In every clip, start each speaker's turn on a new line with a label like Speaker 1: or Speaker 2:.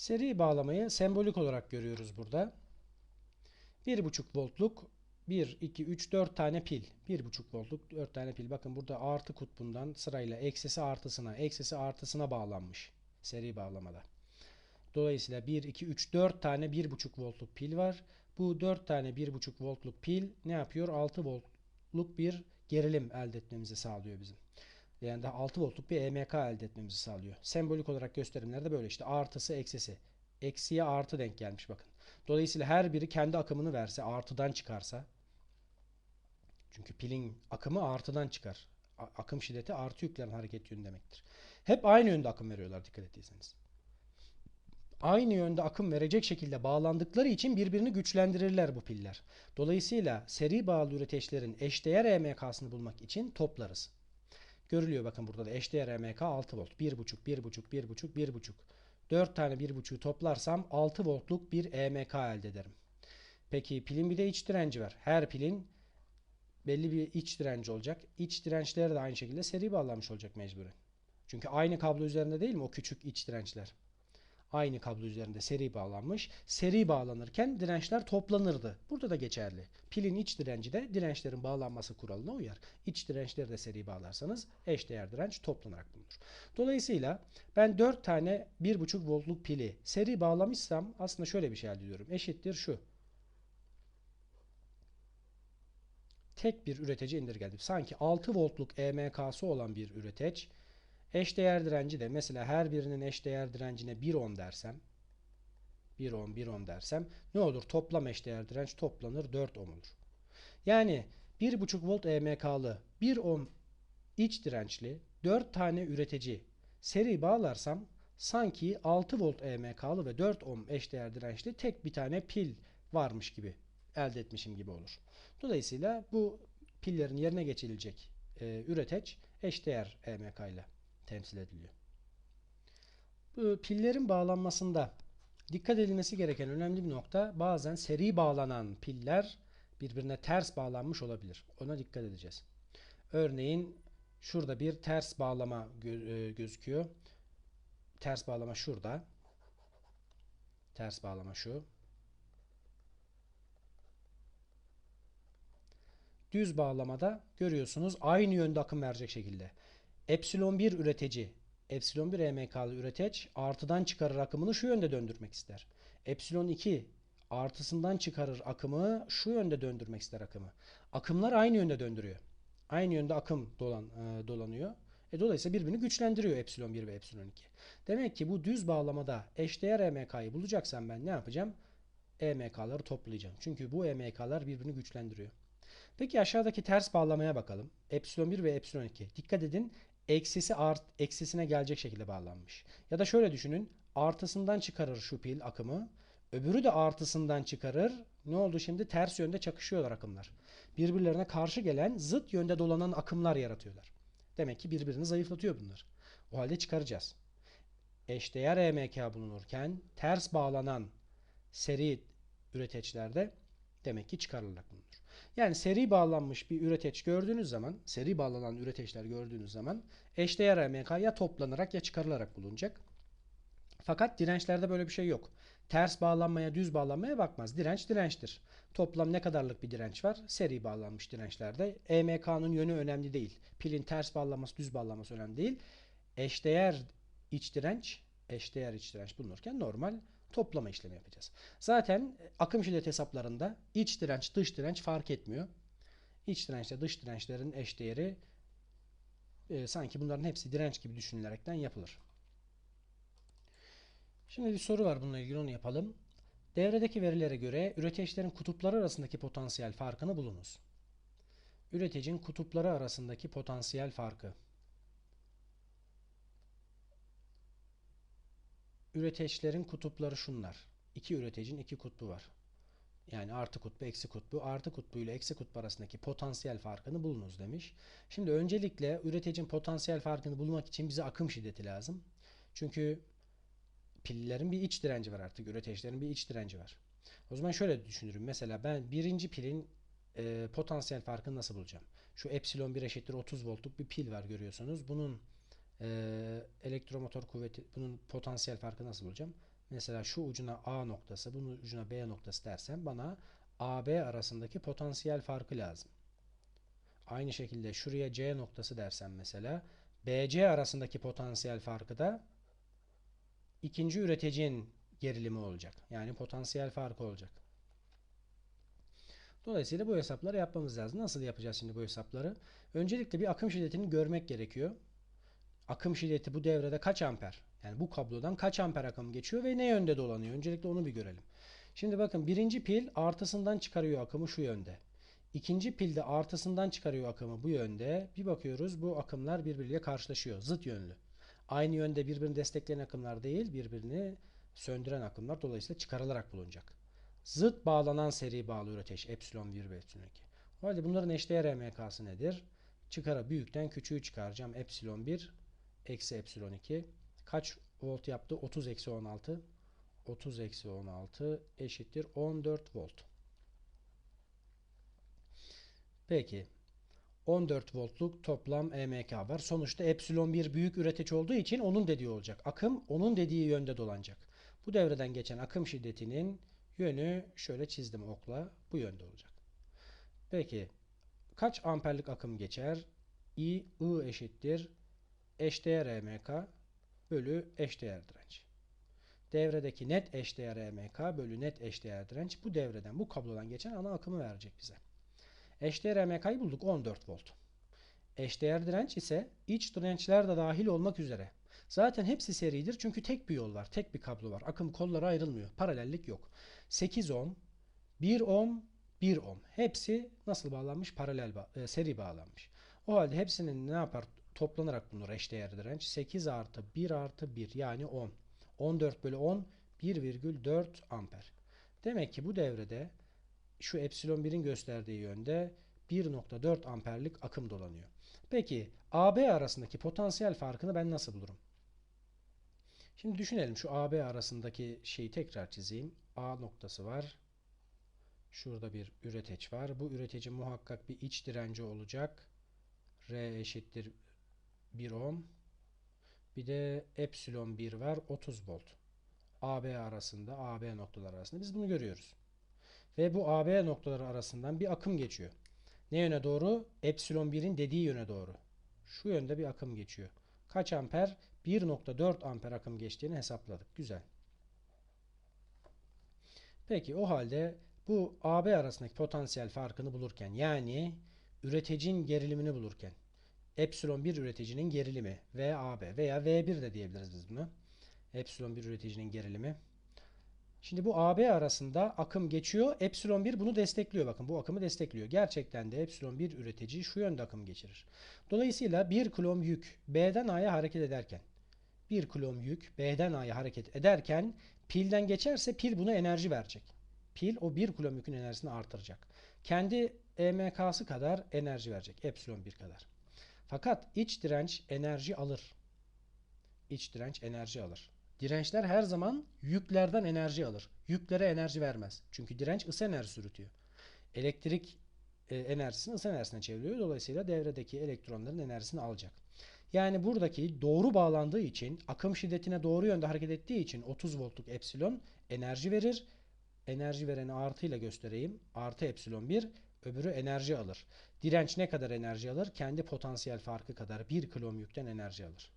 Speaker 1: Seri bağlamayı sembolik olarak görüyoruz burada. 1,5 voltluk 1, 2, 3, 4 tane pil. 1,5 voltluk 4 tane pil. Bakın burada artı kutbundan sırayla eksisi artısına, eksisi artısına bağlanmış. Seri bağlamada. Dolayısıyla 1, 2, 3, 4 tane 1,5 voltluk pil var. Bu 4 tane 1,5 voltluk pil ne yapıyor? 6 voltluk bir gerilim elde etmemizi sağlıyor bizim. Yani daha 6 voltluk bir EMK elde etmemizi sağlıyor. Sembolik olarak gösterimlerde böyle işte artısı eksisi. Eksiye artı denk gelmiş bakın. Dolayısıyla her biri kendi akımını verse artıdan çıkarsa çünkü pilin akımı artıdan çıkar. Akım şiddeti artı yüklerin hareket yönü demektir. Hep aynı yönde akım veriyorlar dikkat ettiyseniz. Aynı yönde akım verecek şekilde bağlandıkları için birbirini güçlendirirler bu piller. Dolayısıyla seri bağlı üreteçlerin eşdeğer EMK'sını bulmak için toplarız. Görülüyor bakın burada da eşdeğer EMK 6 volt. 1.5, 1.5, 1.5, 1.5. 4 tane 1.5'ü toplarsam 6 voltluk bir EMK elde ederim. Peki pilin bir de iç direnci var. Her pilin belli bir iç direnci olacak. İç dirençleri de aynı şekilde seri bağlanmış olacak mecburen. Çünkü aynı kablo üzerinde değil mi o küçük iç dirençler? Aynı kablo üzerinde seri bağlanmış. Seri bağlanırken dirençler toplanırdı. Burada da geçerli. Pilin iç direnci de dirençlerin bağlanması kuralına uyar. İç dirençleri de seri bağlarsanız eşdeğer direnç toplanarak bulunur. Dolayısıyla ben 4 tane 1.5 voltluk pili seri bağlamışsam aslında şöyle bir şey elde ediyorum. Eşittir şu. Tek bir üretici indirgedim. Sanki 6 voltluk EMK'sı olan bir üreteç Eşdeğer direnci de mesela her birinin eşdeğer direncine 1 ohm dersem 1 ohm 1 ohm dersem ne olur? Toplam eşdeğer direnç toplanır 4 ohm olur. Yani 1.5 volt EMK'lı 1 ohm iç dirençli 4 tane üretici seri bağlarsam sanki 6 volt EMK'lı ve 4 ohm eşdeğer dirençli tek bir tane pil varmış gibi elde etmişim gibi olur. Dolayısıyla bu pillerin yerine geçirilecek e, üreteç eşdeğer EMK ile temsil ediliyor. Pillerin bağlanmasında dikkat edilmesi gereken önemli bir nokta bazen seri bağlanan piller birbirine ters bağlanmış olabilir. Ona dikkat edeceğiz. Örneğin şurada bir ters bağlama e, gözüküyor. Ters bağlama şurada. Ters bağlama şu. Düz bağlamada görüyorsunuz aynı yönde akım verecek şekilde. Epsilon 1 üretici, epsilon 1 EMK'lı üreteç artıdan çıkarır akımını şu yönde döndürmek ister. Epsilon 2 artısından çıkarır akımı şu yönde döndürmek ister akımı. Akımlar aynı yönde döndürüyor. Aynı yönde akım dolan, e, dolanıyor. E, dolayısıyla birbirini güçlendiriyor epsilon 1 ve epsilon 2. Demek ki bu düz bağlamada eşdeğer EMK'yı bulacaksam ben ne yapacağım? EMK'ları toplayacağım. Çünkü bu EMK'lar birbirini güçlendiriyor. Peki aşağıdaki ters bağlamaya bakalım. Epsilon 1 ve epsilon 2. Dikkat edin eksisi art, eksisine gelecek şekilde bağlanmış. Ya da şöyle düşünün. Artısından çıkarır şu pil akımı. Öbürü de artısından çıkarır. Ne oldu şimdi? Ters yönde çakışıyorlar akımlar. Birbirlerine karşı gelen zıt yönde dolanan akımlar yaratıyorlar. Demek ki birbirini zayıflatıyor bunlar. O halde çıkaracağız. Eşdeğer EMK bulunurken ters bağlanan seri üreteçlerde demek ki çıkarılarak bulunur. Yani seri bağlanmış bir üreteç gördüğünüz zaman, seri bağlanan üreteçler gördüğünüz zaman eşdeğer EMK ya toplanarak ya çıkarılarak bulunacak. Fakat dirençlerde böyle bir şey yok. Ters bağlanmaya, düz bağlanmaya bakmaz. Direnç dirençtir. Toplam ne kadarlık bir direnç var? Seri bağlanmış dirençlerde. EMK'nın yönü önemli değil. Pilin ters bağlanması, düz bağlanması önemli değil. Eşdeğer iç direnç, eşdeğer iç direnç bulunurken normal toplama işlemi yapacağız. Zaten akım şiddet hesaplarında iç direnç, dış direnç fark etmiyor. İç dirençle dış dirençlerin eşdeğeri e, sanki bunların hepsi direnç gibi düşünülerekten yapılır. Şimdi bir soru var bununla ilgili onu yapalım. Devredeki verilere göre üreteçlerin kutupları arasındaki potansiyel farkını bulunuz. Üreticinin kutupları arasındaki potansiyel farkı. Üreteçlerin kutupları şunlar. İki üreticinin iki kutbu var. Yani artı kutbu, eksi kutbu. Artı kutbu ile eksi kutbu arasındaki potansiyel farkını bulunuz demiş. Şimdi öncelikle üreticinin potansiyel farkını bulmak için bize akım şiddeti lazım. Çünkü pillerin bir iç direnci var artık. Üreteçlerin bir iç direnci var. O zaman şöyle düşünürüm. Mesela ben birinci pilin e, potansiyel farkını nasıl bulacağım? Şu epsilon 1 eşittir 30 voltluk bir pil var görüyorsunuz. Bunun Ee, elektromotor kuvveti bunun potansiyel farkı nasıl bulacağım? Mesela şu ucuna A noktası, bunun ucuna B noktası dersem bana AB arasındaki potansiyel farkı lazım. Aynı şekilde şuraya C noktası dersem mesela BC arasındaki potansiyel farkı da ikinci üreticinin gerilimi olacak. Yani potansiyel farkı olacak. Dolayısıyla bu hesapları yapmamız lazım. Nasıl yapacağız şimdi bu hesapları? Öncelikle bir akım şiddetini görmek gerekiyor. Akım şiddeti bu devrede kaç amper? Yani bu kablodan kaç amper akım geçiyor ve ne yönde dolanıyor? Öncelikle onu bir görelim. Şimdi bakın birinci pil artısından çıkarıyor akımı şu yönde. İkinci pil de artısından çıkarıyor akımı bu yönde. Bir bakıyoruz bu akımlar birbiriyle karşılaşıyor. Zıt yönlü. Aynı yönde birbirini destekleyen akımlar değil, birbirini söndüren akımlar dolayısıyla çıkarılarak bulunacak. Zıt bağlanan seri bağlı üreteç epsilon 1 ve epsilon 2. O halde bunların eşdeğer EMK'sı nedir? Çıkara büyükten küçüğü çıkaracağım. Epsilon 1 eksi epsilon 2. Kaç volt yaptı? 30 eksi 16. 30 eksi 16 eşittir 14 volt. Peki 14 voltluk toplam EMK var. Sonuçta epsilon 1 büyük üreteç olduğu için onun dediği olacak. Akım onun dediği yönde dolanacak. Bu devreden geçen akım şiddetinin yönü şöyle çizdim okla bu yönde olacak. Peki kaç amperlik akım geçer? I, I eşittir eşdeğer EMK bölü eşdeğer direnç. Devredeki net eşdeğer EMK bölü net eşdeğer direnç bu devreden bu kablodan geçen ana akımı verecek bize. Eşdeğer EMK'yı bulduk 14 volt. Eşdeğer direnç ise iç dirençler de dahil olmak üzere. Zaten hepsi seridir çünkü tek bir yol var, tek bir kablo var. Akım kolları ayrılmıyor. Paralellik yok. 8 ohm, 1 ohm, 1 ohm. Hepsi nasıl bağlanmış? Paralel ba e, seri bağlanmış. O halde hepsinin ne yapar? Toplanarak bulunur eşdeğer direnç. 8 artı 1 artı 1 yani 10. 14 bölü 10 1,4 amper. Demek ki bu devrede şu epsilon 1'in gösterdiği yönde 1.4 amperlik akım dolanıyor. Peki AB arasındaki potansiyel farkını ben nasıl bulurum? Şimdi düşünelim şu AB arasındaki şeyi tekrar çizeyim. A noktası var. Şurada bir üreteç var. Bu üreteci muhakkak bir iç direnci olacak. R eşittir 1 ohm. Bir de epsilon 1 var 30 volt. AB arasında, AB noktalar arasında biz bunu görüyoruz. Ve bu AB noktaları arasından bir akım geçiyor. Ne yöne doğru? Epsilon 1'in dediği yöne doğru. Şu yönde bir akım geçiyor. Kaç amper? 1.4 amper akım geçtiğini hesapladık. Güzel. Peki o halde bu AB arasındaki potansiyel farkını bulurken yani üreticinin gerilimini bulurken epsilon 1 üreticinin gerilimi VAB veya V1 de diyebiliriz biz bunu. Epsilon 1 üreticinin gerilimi. Şimdi bu AB arasında akım geçiyor. Epsilon 1 bunu destekliyor. Bakın bu akımı destekliyor. Gerçekten de epsilon 1 üretici şu yönde akım geçirir. Dolayısıyla 1 kulom yük B'den A'ya hareket ederken 1 kulom yük B'den A'ya hareket ederken pilden geçerse pil buna enerji verecek. Pil o 1 kulom yükün enerjisini artıracak. Kendi EMK'sı kadar enerji verecek. Epsilon 1 kadar. Fakat iç direnç enerji alır. İç direnç enerji alır. Dirençler her zaman yüklerden enerji alır. Yüklere enerji vermez. Çünkü direnç ısı enerjisi üretiyor. Elektrik e, enerjisini ısı enerjisine çeviriyor. Dolayısıyla devredeki elektronların enerjisini alacak. Yani buradaki doğru bağlandığı için akım şiddetine doğru yönde hareket ettiği için 30 voltluk epsilon enerji verir. Enerji vereni artıyla göstereyim. Artı epsilon 1 öbürü enerji alır. Direnç ne kadar enerji alır? Kendi potansiyel farkı kadar 1 kilom yükten enerji alır.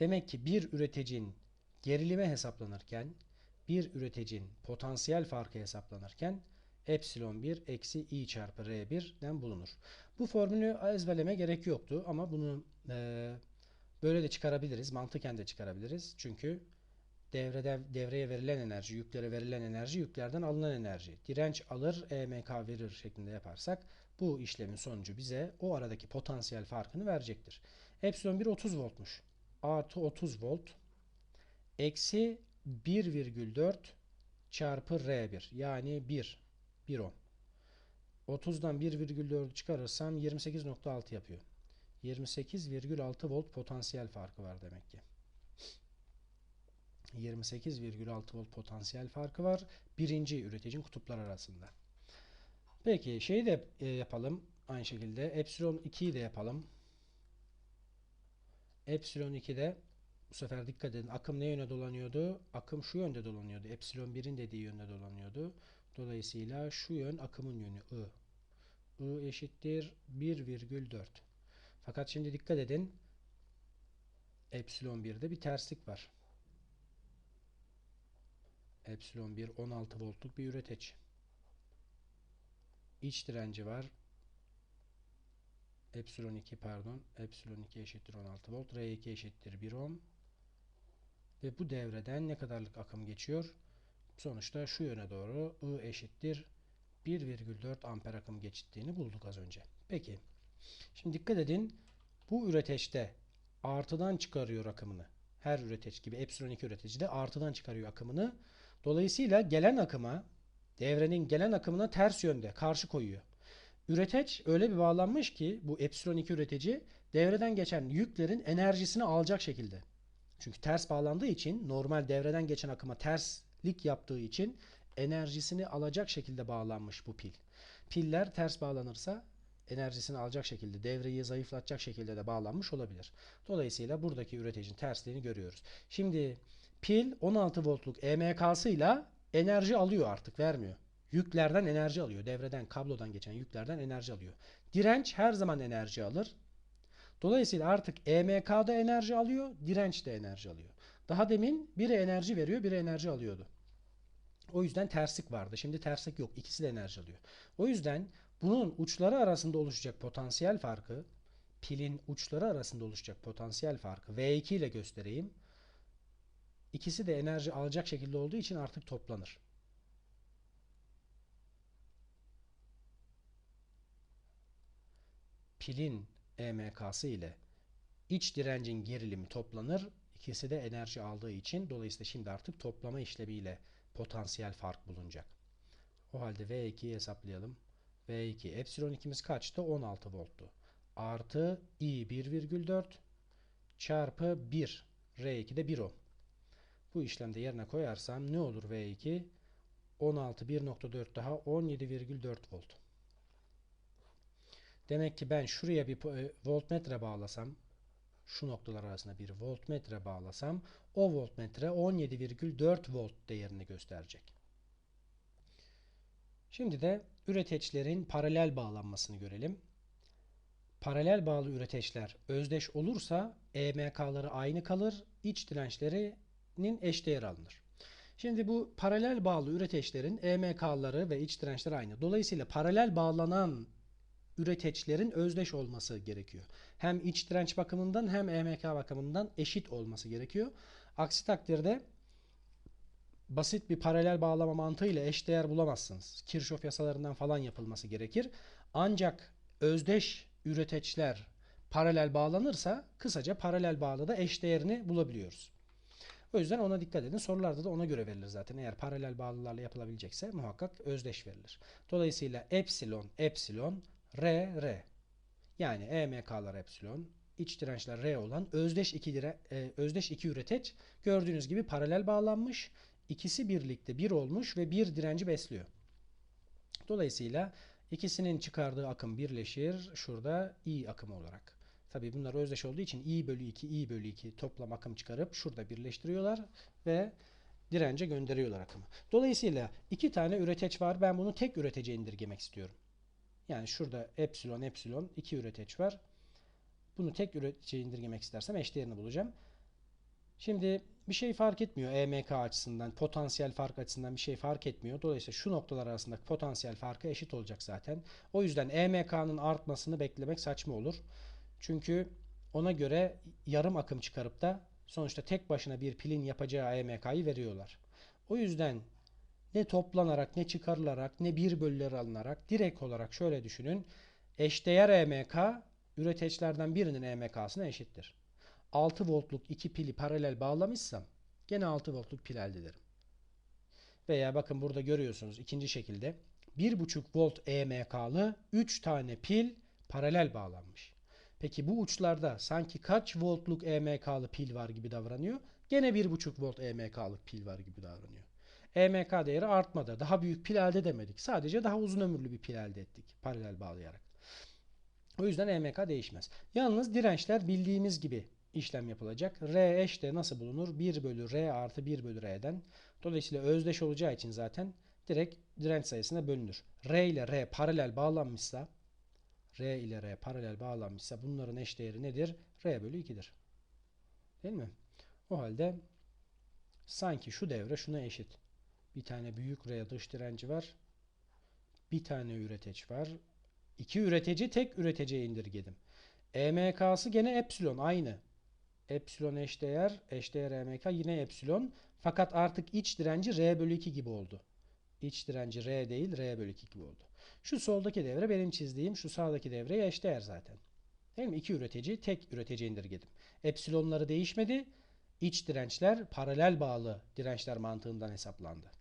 Speaker 1: Demek ki bir üreticinin gerilime hesaplanırken bir üreticinin potansiyel farkı hesaplanırken epsilon 1 eksi i çarpı r1'den bulunur. Bu formülü ezberleme gerek yoktu ama bunu e, böyle de çıkarabiliriz. Mantıken de çıkarabiliriz. Çünkü devrede, devreye verilen enerji, yüklere verilen enerji, yüklerden alınan enerji. Direnç alır, EMK verir şeklinde yaparsak bu işlemin sonucu bize o aradaki potansiyel farkını verecektir. Epsilon 1 30 voltmuş artı 30 volt eksi 1,4 çarpı R1 yani 1 1 ohm. 30'dan 1,4'ü çıkarırsam 28.6 yapıyor. 28,6 volt potansiyel farkı var demek ki. 28,6 volt potansiyel farkı var. Birinci üreticinin kutuplar arasında. Peki şeyi de e, yapalım. Aynı şekilde epsilon 2'yi de yapalım. Epsilon 2'de bu sefer dikkat edin. Akım ne yöne dolanıyordu? Akım şu yönde dolanıyordu. Epsilon 1'in dediği yönde dolanıyordu. Dolayısıyla şu yön akımın yönü I. I eşittir 1,4. Fakat şimdi dikkat edin. Epsilon 1'de bir terslik var. Epsilon 1 16 voltluk bir üreteç. İç direnci var. Epsilon 2 pardon. Epsilon 2 eşittir 16 volt. R2 eşittir 1 ohm. Ve bu devreden ne kadarlık akım geçiyor? Sonuçta şu yöne doğru I eşittir 1,4 amper akım geçtiğini bulduk az önce. Peki. Şimdi dikkat edin. Bu üreteçte artıdan çıkarıyor akımını. Her üreteç gibi epsilon 2 üreticide artıdan çıkarıyor akımını. Dolayısıyla gelen akıma devrenin gelen akımına ters yönde karşı koyuyor. Üreteç öyle bir bağlanmış ki bu epsilon 2 üretici devreden geçen yüklerin enerjisini alacak şekilde. Çünkü ters bağlandığı için normal devreden geçen akıma terslik yaptığı için enerjisini alacak şekilde bağlanmış bu pil. Piller ters bağlanırsa enerjisini alacak şekilde, devreyi zayıflatacak şekilde de bağlanmış olabilir. Dolayısıyla buradaki üreticinin tersliğini görüyoruz. Şimdi pil 16 voltluk EMK'sıyla enerji alıyor artık vermiyor. Yüklerden enerji alıyor. Devreden, kablodan geçen yüklerden enerji alıyor. Direnç her zaman enerji alır. Dolayısıyla artık EMK'da enerji alıyor, direnç de enerji alıyor. Daha demin biri enerji veriyor, biri enerji alıyordu. O yüzden terslik vardı. Şimdi terslik yok. İkisi de enerji alıyor. O yüzden bunun uçları arasında oluşacak potansiyel farkı, pilin uçları arasında oluşacak potansiyel farkı V2 ile göstereyim. İkisi de enerji alacak şekilde olduğu için artık toplanır. Pilin EMK'sı ile iç direncin gerilimi toplanır. İkisi de enerji aldığı için dolayısıyla şimdi artık toplama işlemiyle potansiyel fark bulunacak. O halde V2'yi hesaplayalım. V2 epsilon 2'miz kaçtı? 16 volttu. Artı I 1,4 çarpı 1 R2 de 1 ohm. Bu işlemde yerine koyarsam ne olur V2? 16 1.4 daha 17,4 volt. Demek ki ben şuraya bir voltmetre bağlasam şu noktalar arasında bir voltmetre bağlasam o voltmetre 17,4 volt değerini gösterecek. Şimdi de üreteçlerin paralel bağlanmasını görelim. Paralel bağlı üreteçler özdeş olursa EMK'ları aynı kalır, iç dirençlerinin eşdeğer alınır. Şimdi bu paralel bağlı üreteçlerin EMK'ları ve iç dirençleri aynı. Dolayısıyla paralel bağlanan üreteçlerin özdeş olması gerekiyor. Hem iç direnç bakımından hem EMK bakımından eşit olması gerekiyor. Aksi takdirde basit bir paralel bağlama mantığıyla eşdeğer bulamazsınız. Kirchhoff yasalarından falan yapılması gerekir. Ancak özdeş üreteçler paralel bağlanırsa kısaca paralel bağlıda eşdeğerini bulabiliyoruz. O yüzden ona dikkat edin. Sorularda da ona göre verilir zaten. Eğer paralel bağlılarla yapılabilecekse muhakkak özdeş verilir. Dolayısıyla epsilon, epsilon, R, R. Yani EMK'lar epsilon, iç dirençler R olan özdeş iki, dire, e, özdeş iki üreteç gördüğünüz gibi paralel bağlanmış. İkisi birlikte bir olmuş ve bir direnci besliyor. Dolayısıyla ikisinin çıkardığı akım birleşir. Şurada I akımı olarak. Tabi bunlar özdeş olduğu için I bölü 2, I bölü 2 toplam akım çıkarıp şurada birleştiriyorlar ve dirence gönderiyorlar akımı. Dolayısıyla iki tane üreteç var. Ben bunu tek üretece indirgemek istiyorum. Yani şurada epsilon epsilon iki üreteç var. Bunu tek üretece indirgemek istersem eşdeğerini bulacağım. Şimdi bir şey fark etmiyor EMK açısından, potansiyel fark açısından bir şey fark etmiyor. Dolayısıyla şu noktalar arasındaki potansiyel farkı eşit olacak zaten. O yüzden EMK'nın artmasını beklemek saçma olur. Çünkü ona göre yarım akım çıkarıp da sonuçta tek başına bir pilin yapacağı EMK'yı veriyorlar. O yüzden ne toplanarak ne çıkarılarak ne bir bölüleri alınarak direkt olarak şöyle düşünün. Eşdeğer EMK üreteçlerden birinin EMK'sına eşittir. 6 voltluk iki pili paralel bağlamışsam gene 6 voltluk pil elde ederim. Veya bakın burada görüyorsunuz ikinci şekilde 1.5 volt EMK'lı 3 tane pil paralel bağlanmış. Peki bu uçlarda sanki kaç voltluk EMK'lı pil var gibi davranıyor? Gene 1.5 volt EMK'lık pil var gibi davranıyor. EMK değeri artmadı. Daha büyük pil elde edemedik. Sadece daha uzun ömürlü bir pil elde ettik paralel bağlayarak. O yüzden EMK değişmez. Yalnız dirençler bildiğimiz gibi işlem yapılacak. R eş de nasıl bulunur? 1 bölü R artı 1 bölü R'den. Dolayısıyla özdeş olacağı için zaten direkt direnç sayısına bölünür. R ile R paralel bağlanmışsa R ile R paralel bağlanmışsa bunların eşdeğeri nedir? R bölü 2'dir. Değil mi? O halde sanki şu devre şuna eşit. Bir tane büyük R dış direnci var. Bir tane üreteç var. İki üretici tek üreticiye indirgedim. EMK'sı gene epsilon aynı. Epsilon eşdeğer, eşdeğer EMK yine epsilon. Fakat artık iç direnci R bölü 2 gibi oldu. İç direnci R değil R bölü 2 gibi oldu. Şu soldaki devre benim çizdiğim şu sağdaki devreye eşdeğer zaten. Değil mi? İki üretici tek üretici indirgedim. Epsilonları değişmedi. İç dirençler paralel bağlı dirençler mantığından hesaplandı.